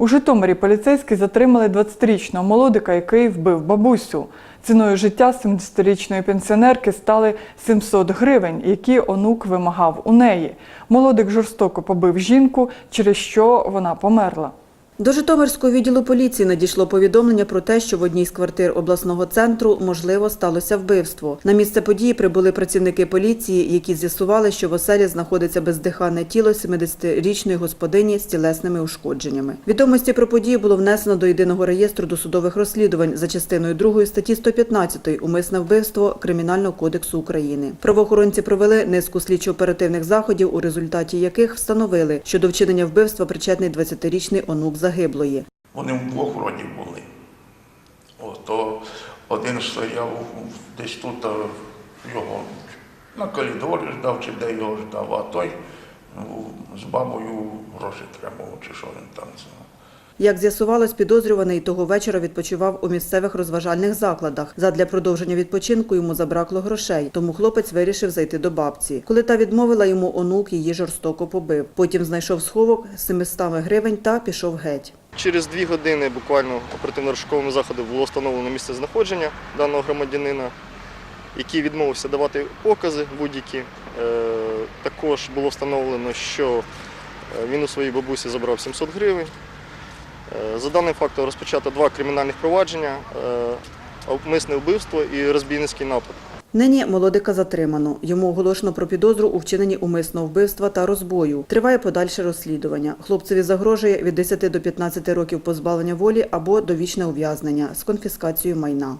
У Житомирі поліцейські затримали 20-річного молодика, який вбив бабусю. Ціною життя 70-річної пенсіонерки стали 700 гривень, які онук вимагав у неї. Молодик жорстоко побив жінку, через що вона померла. До Житомирського відділу поліції надійшло повідомлення про те, що в одній з квартир обласного центру можливо сталося вбивство. На місце події прибули працівники поліції, які з'ясували, що в оселі знаходиться бездиханне тіло 70-річної господині з тілесними ушкодженнями. Відомості про подію було внесено до єдиного реєстру досудових розслідувань за частиною 2 статті 115 умисне вбивство Кримінального кодексу України. Правоохоронці провели низку слідчо-оперативних заходів, у результаті яких встановили, що до вчинення вбивства причетний 20-річний онук загиблої. Вони двох вроді були. О, один стояв десь тут, його на коридорі ждав, чи де його ждав, а той ну, з бабою гроші тримав, чи що він там знав. Як з'ясувалось, підозрюваний того вечора відпочивав у місцевих розважальних закладах. Задля продовження відпочинку йому забракло грошей, тому хлопець вирішив зайти до бабці. Коли та відмовила йому, онук її жорстоко побив. Потім знайшов сховок з 700 гривень та пішов геть. Через дві години буквально оперативно-розшуковому заходу було встановлено місце знаходження даного громадянина, який відмовився давати покази будь-які. Е, Також було встановлено, що е, він у своїй бабусі забрав 700 гривень. Е, За даним фактом розпочато два кримінальних провадження, е, умисне вбивство і розбійницький напад. Нині молодика затримано. Йому оголошено про підозру у вчиненні умисного вбивства та розбою. Триває подальше розслідування. Хлопцеві загрожує від 10 до 15 років позбавлення волі або довічне ув'язнення з конфіскацією майна.